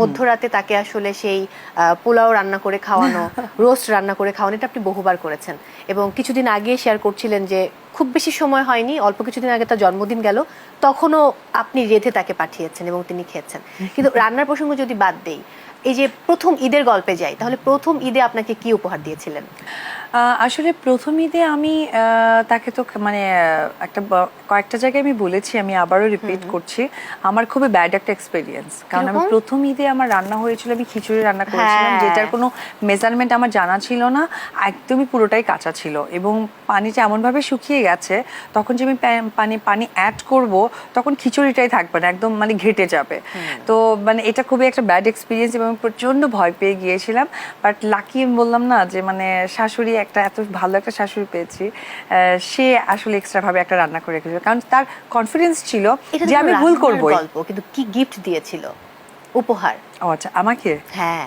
মধ্যরাতে তাকে আসলে সেই পোলাও রান্না করে খাওয়ানো রোস্ট রান্না করে খাওয়ানো এটা আপনি বহুবার করেছেন। এবং কিছুদিন আগে শেয়ার করছিলেন যে খুব বেশি সময় হয়নি অল্প কিছুদিন আগে তার জন্মদিন গেল তখনও আপনি রেধে তাকে পাঠিয়েছেন এবং তিনি খেয়েছেন। কিন্তু রান্নার প্রসঙ্গ যদি বাদ দেই এই যে প্রথম ঈদের গল্পে যাই তাহলে প্রথম ঈদে আপনাকে কি উপহার দিয়েছিলেন? আসলে প্রথম ঈদে আমি তাকে তো মানে একটা কয়েকটা জায়গায় আমি বলেছি আমি আবারও রিপিট করছি। আমার খুবই ব্যাড একটা এক্সপিরিয়েন্স কারণ আমি? প্রথম ঈদে আমার রান্না হয়েছিল আমি খিচুড়ি রান্না করেছিলাম হ্যাঁ। যেটার কোনো মেজারমেন্ট আমার জানা ছিল না একদমই পুরোটাই কাঁচা ছিল। এবং পানিটা এমনভাবে শুকিয়ে গেছে তখন যে আমি পানি পানি অ্যাড করব তখন খিচুড়িটাই থাকবে না একদম মানে ঘেটে যাবে। তো মানে এটা খুবই একটা ব্যাড এক্সপিরিয়েন্স এবং আমি প্রচণ্ড ভয় পেয়ে গিয়েছিলাম। বাট লাকি বললাম না যে মানে শাশুড়ি একটা এত ভালো একটা শাশুড়ি পেয়েছি আহ, সে আসলে এক্সট্রা ভাবে একটা রান্না করে রেখেছিল। কারণ তার কনফিডেন্স ছিল যে আমি ভুল করব কিন্তু কি গিফট দিয়েছিল? উপহার। ও আচ্ছা আমাকে? হ্যাঁ।